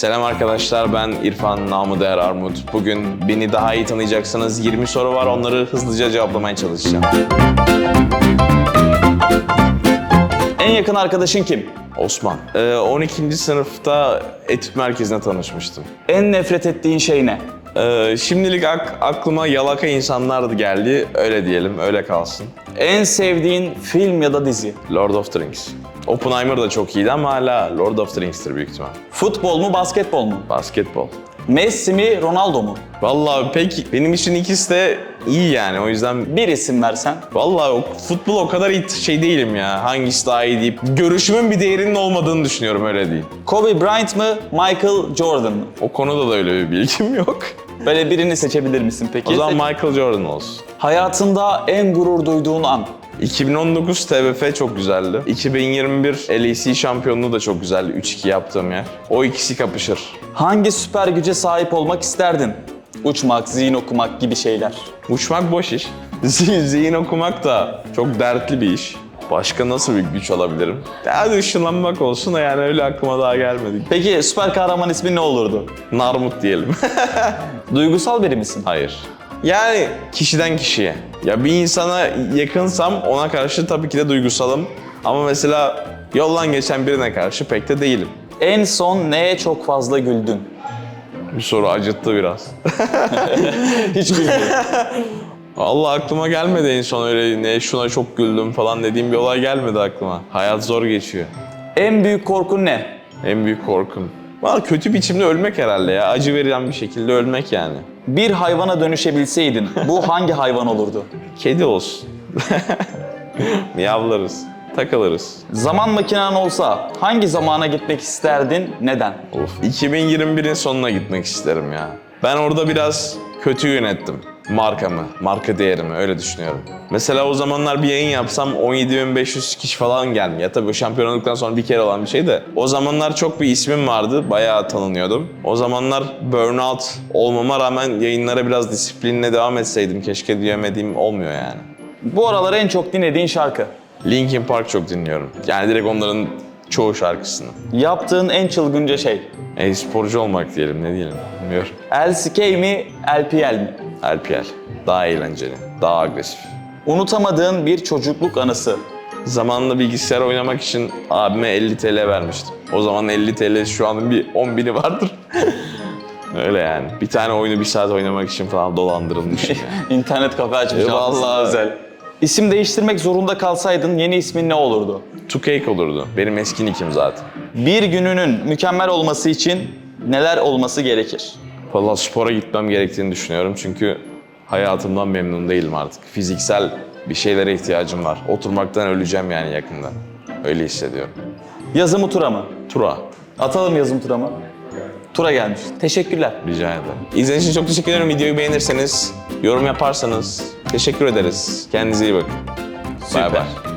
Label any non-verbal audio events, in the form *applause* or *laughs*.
Selam arkadaşlar ben İrfan Namı Değer Armut. Bugün beni daha iyi tanıyacaksınız. 20 soru var onları hızlıca cevaplamaya çalışacağım. En yakın arkadaşın kim? Osman. Ee, 12. sınıfta etüt merkezine tanışmıştım. En nefret ettiğin şey ne? Ee, şimdilik ak- aklıma yalaka insanlar geldi. Öyle diyelim, öyle kalsın. En sevdiğin film ya da dizi? Lord of the Rings. Oppenheimer da çok iyiydi ama hala Lord of the Rings'tir büyük ihtimal. Futbol mu, basketbol mu? Basketbol. Messi mi, Ronaldo mu? Vallahi pek benim için ikisi de iyi yani o yüzden Bir isim versen. Vallahi o, futbol o kadar iyi şey değilim ya. Hangisi daha iyi deyip görüşümün bir değerinin olmadığını düşünüyorum öyle değil. Kobe Bryant mı, Michael Jordan mı? O konuda da öyle bir bilgim *laughs* yok. Böyle birini seçebilir misin peki? O zaman Seç- Michael Jordan olsun. Hayatında en gurur duyduğun an? 2019 TBF çok güzeldi. 2021 LEC şampiyonluğu da çok güzeldi. 3-2 yaptığım yer. O ikisi kapışır. Hangi süper güce sahip olmak isterdin? Uçmak, zihin okumak gibi şeyler. Uçmak boş iş. Zihin, *laughs* zihin okumak da çok dertli bir iş. Başka nasıl bir güç alabilirim? Hadi ışınlanmak olsun da yani öyle aklıma daha gelmedi. Peki süper kahraman ismi ne olurdu? Narmut diyelim. *laughs* Duygusal biri misin? Hayır. Yani kişiden kişiye. Ya bir insana yakınsam ona karşı tabii ki de duygusalım. Ama mesela yoldan geçen birine karşı pek de değilim. En son neye çok fazla güldün? Bu soru acıttı biraz. *laughs* Hiç gülmüyorum. *laughs* Allah aklıma gelmedi en son öyle ne şuna çok güldüm falan dediğim bir olay gelmedi aklıma. Hayat zor geçiyor. en büyük korkun ne? En büyük korkum. Valla kötü biçimde ölmek herhalde ya. Acı veren bir şekilde ölmek yani. Bir hayvana dönüşebilseydin bu hangi hayvan olurdu? Kedi olsun. *laughs* Miyavlarız. Takılırız. Zaman makinen olsa hangi zamana gitmek isterdin? Neden? Of. 2021'in sonuna gitmek isterim ya. Ben orada biraz kötü yönettim. Markamı, marka değerimi öyle düşünüyorum. Mesela o zamanlar bir yayın yapsam 17.500 kişi falan gelmiyor. Ya tabii o şampiyonluktan sonra bir kere olan bir şey de. O zamanlar çok bir ismim vardı, bayağı tanınıyordum. O zamanlar burnout olmama rağmen yayınlara biraz disiplinle devam etseydim keşke diyemediğim olmuyor yani. Bu aralar en çok dinlediğin şarkı. Linkin Park çok dinliyorum. Yani direkt onların çoğu şarkısını. Yaptığın en çılgınca şey. E-sporcu olmak diyelim ne diyelim bilmiyorum. LCK mi, LPL mi? LPL. Daha eğlenceli, daha agresif. Unutamadığın bir çocukluk anısı. Zamanında bilgisayar oynamak için abime 50 TL vermiştim. O zaman 50 TL şu an bir 10 bini vardır. *laughs* Öyle yani. Bir tane oyunu bir saat oynamak için falan dolandırılmışım *laughs* yani. İnternet kafe açmış. E, vallahi özel. İsim değiştirmek zorunda kalsaydın yeni ismin ne olurdu? Cake olurdu. Benim eski nickim zaten. Bir gününün mükemmel olması için neler olması gerekir? Valla spora gitmem gerektiğini düşünüyorum çünkü hayatımdan memnun değilim artık. Fiziksel bir şeylere ihtiyacım var. Oturmaktan öleceğim yani yakında. Öyle hissediyorum. Yazı mı tura mı? Tura. Atalım yazım tura mı? Tura gelmiş. Teşekkürler. Rica ederim. İzlediğiniz için çok teşekkür ederim. Videoyu beğenirseniz, yorum yaparsanız teşekkür ederiz. Kendinize iyi bakın. Süper. bay.